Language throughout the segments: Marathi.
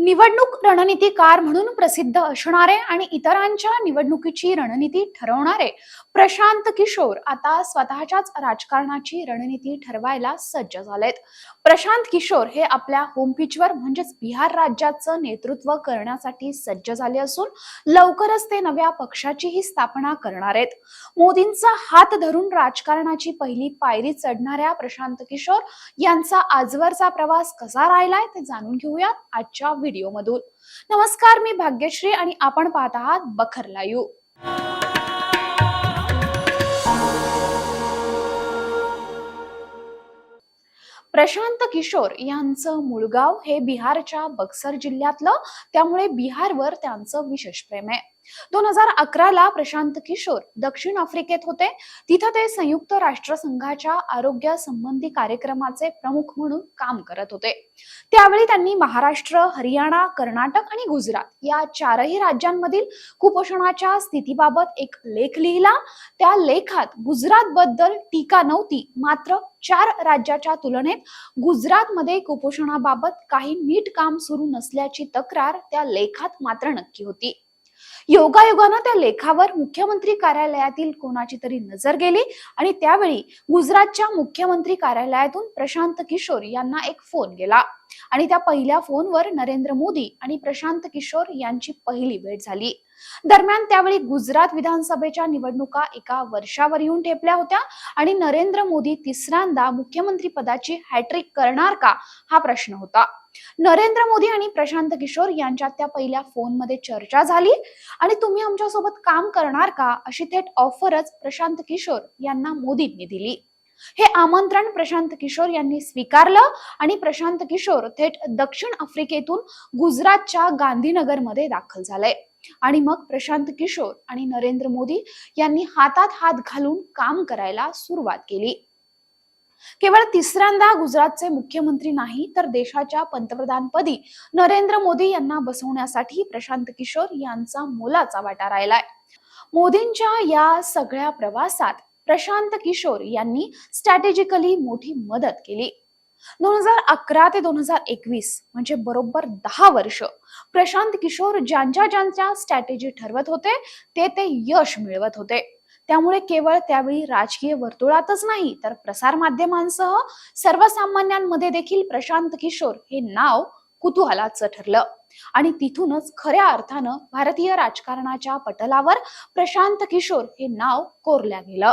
निवडणूक रणनीतीकार म्हणून प्रसिद्ध असणारे आणि इतरांच्या निवडणुकीची रणनीती ठरवणारे प्रशांत किशोर आता स्वतःच्याच राजकारणाची रणनीती ठरवायला सज्ज झालेत. प्रशांत किशोर हे आपल्या होम पिचवर म्हणजेच बिहार राज्याचं नेतृत्व करण्यासाठी सज्ज झाले असून लवकरच ते नव्या पक्षाचीही स्थापना करणार आहेत. मोदींचा हात धरून राजकारणाची पहिली पायरी चढणाऱ्या प्रशांत किशोर यांचा आजवरचा प्रवास कसा राहिलाय ते जाणून घेऊयात आजच्या व्हिडिओमधून. नमस्कार मी भाग्यश्री आणि आपण पाहत आहात बखर लाईव्ह. प्रशांत किशोर यांचं मुळगाव हे बिहारच्या बक्सर जिल्ह्यातलं त्यामुळे बिहारवर त्यांचं विशेष प्रेम आहे. दोन हजार अकराला प्रशांत किशोर दक्षिण आफ्रिकेत होते. तिथं ते संयुक्त राष्ट्रसंघाच्या आरोग्य संबंधी कार्यक्रमाचे प्रमुख म्हणून काम करत होते. त्यावेळी त्यांनी महाराष्ट्र हरियाणा कर्नाटक आणि गुजरात या चारही राज्यांमधील कुपोषणाच्या स्थितीबाबत एक लेख लिहिला. त्या लेखात गुजरात बद्दल टीका नव्हती मात्र चार राज्याच्या तुलनेत गुजरातमध्ये कुपोषणाबाबत काही नीट काम सुरू नसल्याची तक्रार त्या लेखात मात्र नक्की होती. योगायोगानं त्या लेखावर मुख्यमंत्री कार्यालयातील कोणाची तरी नजर गेली आणि त्यावेळी गुजरातच्या मुख्यमंत्री कार्यालयातून प्रशांत किशोर यांना एक फोन गेला. आणि त्या पहिल्या फोनवर नरेंद्र मोदी आणि प्रशांत किशोर यांची पहिली भेट झाली. दरम्यान त्यावेळी गुजरात विधानसभेच्या निवडणुका एका वर्षावर येऊन ठेपल्या होत्या आणि नरेंद्र मोदी तिसऱ्यांदा मुख्यमंत्री पदाची हॅट्रिक करणार का हा प्रश्न होता. नरेंद्र मोदी आणि प्रशांत किशोर यांच्यात त्या पहिल्या फोनमध्ये चर्चा झाली. आणि तुम्ही आमच्यासोबत काम करणार का? अशी थेट ऑफरच प्रशांत किशोर यांना मोदींनी दिली. हे आमंत्रण प्रशांत किशोर यांनी स्वीकारलं आणि प्रशांत किशोर थेट दक्षिण आफ्रिकेतून गुजरातच्या गांधीनगरमध्ये दाखल झाले. आणि मग प्रशांत किशोर आणि नरेंद्र मोदी यांनी हातात हात घालून काम करायला सुरुवात केली. केवळ तिसऱ्यांदा गुजरातचे मुख्यमंत्री नाही तर देशाच्या पंतप्रधानपदी नरेंद्र मोदी यांना बसवण्यासाठी प्रशांत किशोर यांचा मोलाचा वाटा राहिलाय. मोदींच्या या सगळ्या प्रवासात प्रशांत किशोर यांनी स्ट्रॅटेजिकली मोठी मदत केली. दोन हजार अकरा ते दोन हजार एकवीस म्हणजे बरोबर दहा वर्ष प्रशांत किशोर ज्यांच्या ज्यांच्या स्ट्रॅटेजी ठरवत होते ते ते यश मिळवत होते. त्यामुळे केवळ त्यावेळी राजकीय वर्तुळातच नाही तर प्रसार माध्यमांसह सर्वसामान्यांमध्ये देखील प्रशांत किशोर हे नाव कुतूहलाचं ठरलं. आणि तिथूनच खऱ्या अर्थानं भारतीय राजकारणाच्या पटलावर प्रशांत किशोर हे नाव कोरल्या गेलं.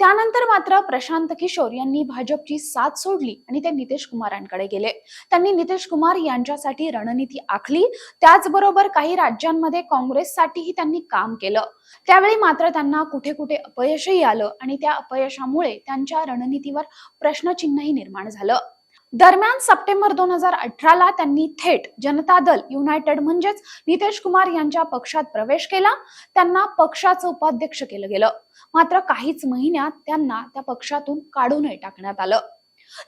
त्यानंतर मात्र प्रशांत किशोर यांनी भाजपची साथ सोडली आणि ते नितीश कुमारांकडे गेले. त्यांनी नितीश कुमार यांच्यासाठी रणनीती आखली. त्याचबरोबर काही राज्यांमध्ये काँग्रेससाठीही त्यांनी काम केलं. त्यावेळी मात्र त्यांना कुठे कुठे अपयशही आलं आणि त्या अपयशामुळे त्यांच्या रणनीतीवर प्रश्नचिन्हही निर्माण झालं. दरम्यान सप्टेंबर दोन हजार अठराला त्यांनी थेट जनता दल युनायटेड म्हणजेच नितेश कुमार यांच्या पक्षात प्रवेश केला. त्यांना पक्षाचं उपाध्यक्ष केलं गेलं. मात्र काहीच महिन्यात त्यांना त्या पक्षातून काढूनही टाकण्यात आलं.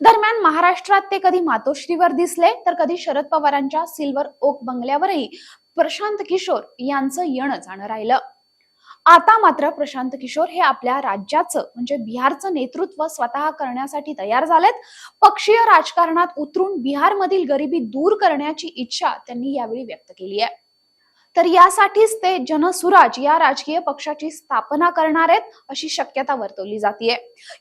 दरम्यान महाराष्ट्रात ते कधी मातोश्रीवर दिसले तर कधी शरद पवारांच्या सिल्वर ओक बंगल्यावरही प्रशांत किशोर यांचं येणं जाणं राहिलं. आता मात्र प्रशांत किशोर हे आपल्या राज्याचं म्हणजे बिहारचं नेतृत्व स्वतः करण्यासाठी तयार झालेत. पक्षीय राजकारणात उतरून बिहारमधील गरिबी दूर करण्याची इच्छा त्यांनी यावेळी व्यक्त केली आहे. तर यासाठीच ते जनसुराज या राजकीय पक्षाची स्थापना करणार आहेत अशी शक्यता वर्तवली जाते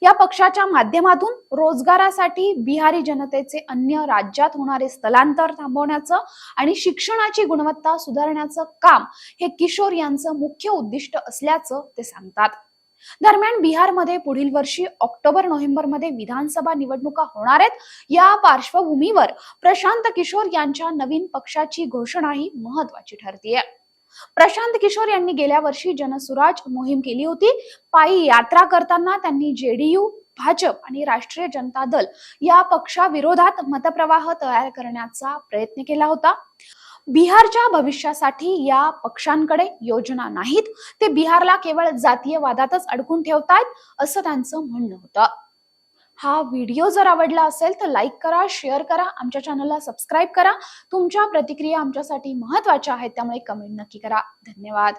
या पक्षाच्या माध्यमातून रोजगारासाठी बिहारी जनतेचे अन्य राज्यात होणारे स्थलांतर थांबवण्याचं आणि शिक्षणाची गुणवत्ता सुधारण्याचं काम हे किशोर यांचं मुख्य उद्दिष्ट असल्याचं ते सांगतात. दरम्यान बिहारमध्ये पुढील वर्षी ऑक्टोबर नोव्हेंबरमध्ये विधानसभा निवडणुका होणार आहेत. या पार्श्वभूमीवर प्रशांत किशोर यांच्या नवीन पक्षाची घोषणा ही महत्वाची ठरतीये. प्रशांत किशोर यांनी गेल्या वर्षी जनसुराज मोहीम केली होती. पायी यात्रा करताना त्यांनी जेडीयू भाजप आणि राष्ट्रीय जनता दल या पक्षाविरोधात मतप्रवाह तयार करण्याचा प्रयत्न केला होता. बिहारच्या भविष्यासाठी या पक्षांकडे योजना नाहीत. ते बिहारला केवळ जातीय वादातच अडकून ठेवतायत असं त्यांचं म्हणणं होतं. हा व्हिडिओ जर आवडला असेल तर लाईक करा शेअर करा आमच्या चॅनलला सबस्क्राईब करा. तुमच्या प्रतिक्रिया आमच्यासाठी महत्त्वाच्या आहेत त्यामुळे कमेंट नक्की करा. धन्यवाद.